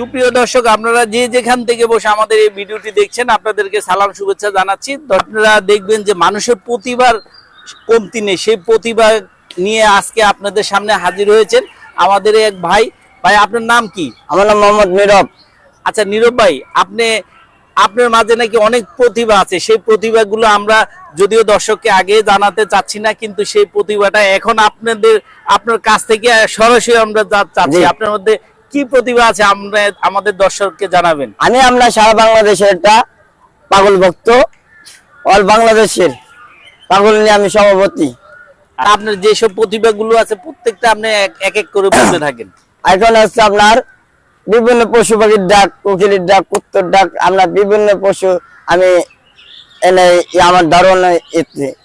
সুপ্রিয় দর্শক আপনারা যে যেখান থেকে বসে আমাদের এই ভিডিওটি দেখছেন আপনাদেরকে সালাম শুভেচ্ছা জানাচ্ছি। আপনারা দেখবেন যে মানুষের প্রতিভার কমতি নেই। সেই প্রতিভা নিয়ে আজকে আপনাদের সামনে হাজির হয়েছেন আমাদের এক ভাই। ভাই আপনার নাম কি? আমার নাম মোহাম্মদ নীরব। আচ্ছা নীরব ভাই আপনি আপনার মাঝে নাকি অনেক প্রতিভা আছে। সেই প্রতিভাগুলো আমরা যদিও দর্শককে আগে জানাতে চাচ্ছি না কিন্তু সেই প্রতিভাটা এখন আপনাদের আপনার কাছ থেকে সরাসরি আমরা চাচ্ছি। আপনার মধ্যে কি প্রতিভা আছে আমরা আমাদের দর্শককে জানাবেন? আমি আমরা সারা বাংলাদেশের একটা পাগল ভক্ত। অল বাংলাদেশের পাগল নিয়ে আমি সভাপতি। আপনার যেসব প্রতিভাগুলো আছে প্রত্যেকটা আপনি এক এক করে বলতে থাকেন। এখন হচ্ছে আপনার বিভিন্ন পশু পাখির ডাক কোকিলের ডাক কুত্তর ডাক আমরা বিভিন্ন পশু আমি এনে আমার ধারণা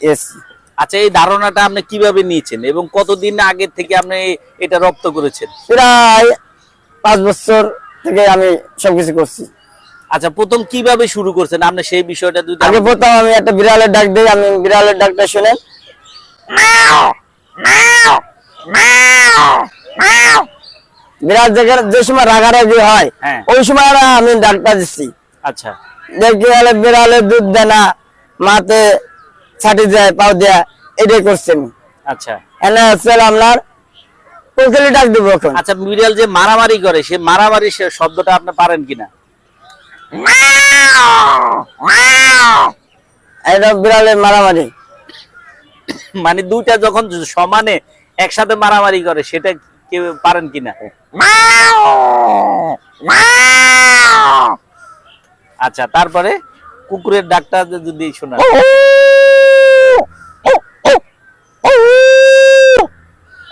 এসছি। আচ্ছা এই ধারণাটা আপনি কীভাবে নিয়েছেন এবং কতদিন আগে থেকে আপনি এটা রপ্ত করেছেন? প্রায় পাঁচ বছর থেকে আমি সবকিছু করছি। আচ্ছা প্রথম কীভাবে শুরু করছেন? আপনি সেই বিষয়টা যদি আগে প্রথম আমি একটা বিড়ালের ডাক দিই আমি বিড়ালের ডাকটা শুনেন বিড়াল যেখানে যে সময় রাগারাগি হয় হ্যাঁ। ওই সময় আমি ডাকটা দিচ্ছি। আচ্ছা। দেখি গেলে বিড়ালে দুধ দেয় না মাতে ছাটি দেয় পাও দেয় এটাই করছি আমি। আচ্ছা। এনে হচ্ছে আপনার কোকিলি ডাক দিব এখন। আচ্ছা বিড়াল যে মারামারি করে সে মারামারি সে শব্দটা আপনি পারেন কিনা? এটা বিড়ালের মারামারি। মানে দুইটা যখন সমানে একসাথে মারামারি করে সেটা কেউ পারেন কিনা? আচ্ছা তারপরে কুকুরের ডাকটা যদি শোনা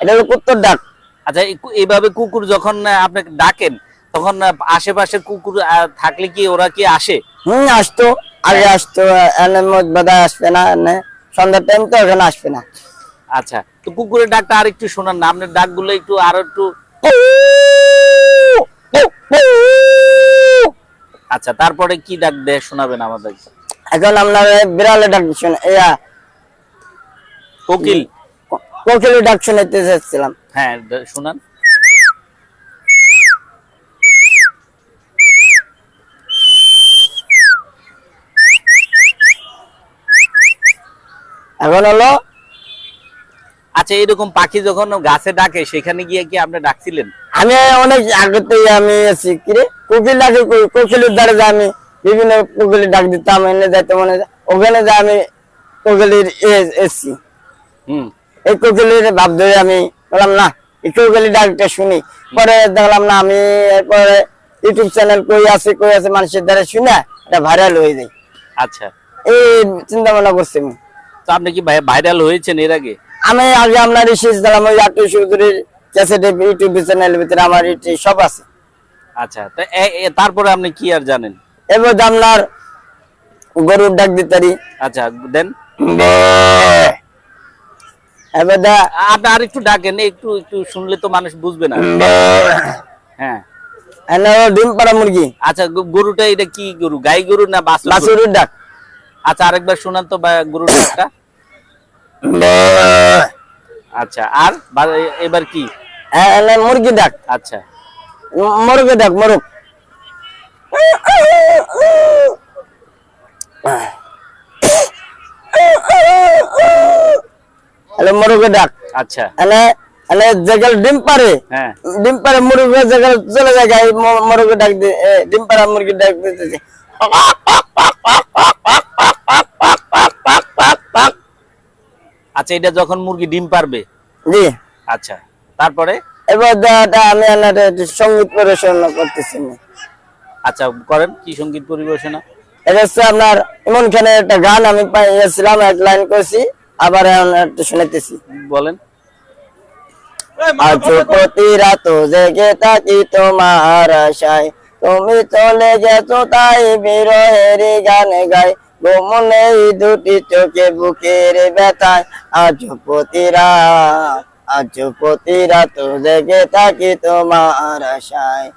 এটা হলো কুত্তর ডাক। আচ্ছা এইভাবে কুকুর যখন আপনাকে ডাকেন তখন আশেপাশে কুকুর থাকলে কি ওরা কি আসে? হম আসতো। আগে আসতো বাধা আসবে না সন্ধ্যার টাইম তো এখানে আসবে না। আচ্ছা তো কুকুরের ডাকটা আর একটু শোনান না আপনার ডাকগুলো একটু আরও একটু আচ্ছা তারপরে কি ডাক দেয় শোনাবেন আমাদের? এখন আপনার বিড়ালের ডাক শুনে ইয়া। কোকিল। কোকিলের ডাক শুনাইতে চাচ্ছিলাম হ্যাঁ শোনান। এখন হলো? আচ্ছা এরকম পাখি যখন গাছে ডাকে সেখানে গিয়ে কি আপনি ডাকছিলেন? আমি অনেক আগেতে আমি আছি কি রে? কোকিল ডাকে কোকিলের দ্বারা যে আমি বিভিন্ন কোকিলের ডাক দিতাম এনে যাইতে মনে ওখানে যে আমি কোকিলের এসছি। হুম। এই কোকিলের ভাব ধরে আমি বললাম না এই কোকিলের ডাকটা শুনি। পরে দেখলাম না আমি এরপরে ইউটিউব চ্যানেল কই আছে কই আছে মানুষের দ্বারা শুনে এটা ভাইরাল হয়ে যায়। আচ্ছা। এই চিন্তা ভাবনা করছি আমি। তো আপনি কি ভাইরাল হয়েছেন এর আগে? আমি আগে আপনার দিলাম ওই ক্যাসেটে ইউটিউব চ্যানেলের ভিতরে আমার সব আছে। আচ্ছা তো তারপরে আপনি কি আর জানেন? এবার আপনার গরুর ডাক দিতারি আচ্ছা দেন। আপনি আর একটু ডাকেন একটু একটু শুনলে তো মানুষ বুঝবে না। হ্যাঁ। ডিম পাড়া মুরগি। আচ্ছা গরুটা এটা কি গরু? গাই গরু না বাছুর বাছুরের ডাক। আচ্ছা আরেকবার শোনান তো গরুর ডাকটা। আচ্ছা আর এবার কি? মুরগি ডাক। আচ্ছা। মুরগি ডাক মুরগ। মুরগি ডাক। আচ্ছা। যেগুলো ডিম পারে হ্যাঁ। ডিম পাড়া মুরগি যেগুলো চলে যায় মুরগি ডাক ডিম পাড়া মুরগি ডাক দিতেছে। আচ্ছা এটা যখন মুরগি ডিম পারবে? জি। আচ্ছা তারপরে? এবার আমি সংগীত পরিবেশনা করতেছি আচ্ছা করেন কি সংগীত পরিবেশনা? এটা হচ্ছে আপনার ইমন খানের একটা গান আমি পাইছিলাম এক লাইন করেছি আবার একটু শুনাইতেছি। বলেন। আজ প্রতি রাত জেগে থাকি তোমার আশায়। তুমি চলে গেছো তাই বিরহের গান গাই। গোমনে এই দুটি চোখে বুকের ব্যথায়। আজ প্রতি রাত আজ প্রতি রাত জেগে থাকি তোমার আশায়।